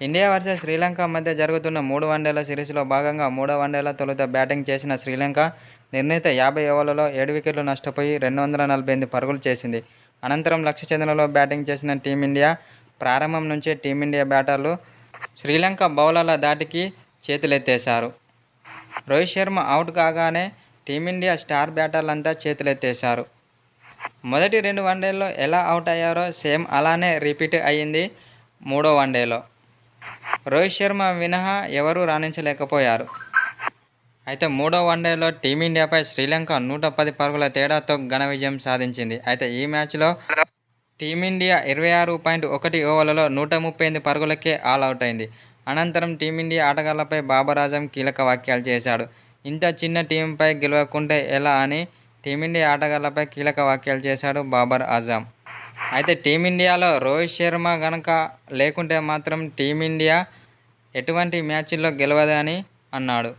India versus Sri Lanka మధ్య జరుగుతున్న మూడు వన్డేల సిరీస్లో భాగంగా మూడో వన్డేల తొలుత బ్యాటింగ్ చేసిన శ్రీలంక నిర్ణీత యాభై ఓవర్లలో ఏడు వికెట్లు నష్టపోయి రెండు వందల నలభై ఎనిమిది పరుగులు చేసింది. అనంతరం లక్ష్య చంద్రలో బ్యాటింగ్ చేసిన టీమిండియా ప్రారంభం నుంచే టీమిండియా బ్యాటర్లు శ్రీలంక బౌలర్ల దాటికి చేతులెత్తేశారు. రోహిత్ శర్మ అవుట్ కాగానే టీమిండియా స్టార్ బ్యాటర్లంతా చేతులెత్తేశారు. మొదటి రెండు వన్డేల్లో ఎలా అవుట్ అయ్యారో సేమ్ అలానే రిపీట్ అయ్యింది మూడో వన్డేలో. రోహిత్ శర్మ మినహా ఎవరూ రాణించలేకపోయారు. అయితే మూడో వన్డేలో టీమిండియాపై శ్రీలంక నూట పది పరుగుల తేడాతో ఘన విజయం సాధించింది. అయితే ఈ మ్యాచ్లో టీమిండియా ఇరవై ఆరు పాయింట్ ఒకటి ఓవర్లలో నూట ముప్పై ఎనిమిది పరుగులకే ఆల్ అవుట్ అయింది. అనంతరం టీమిండియా ఆటగాళ్ళపై బాబర్ ఆజం కీలక వ్యాఖ్యలు చేశాడు. ఇంత చిన్న టీంపై గెలవకుంటే ఎలా అని టీమిండియా ఆటగాళ్ళపై కీలక వ్యాఖ్యలు చేశాడు బాబర్ ఆజం అయితే టీమిండియాలో రోహిత్ శర్మ గనక లేకుంటే మాత్రం టీమిండియా ఎటువంటి మ్యాచ్ల్లో గెలవదని అన్నాడు.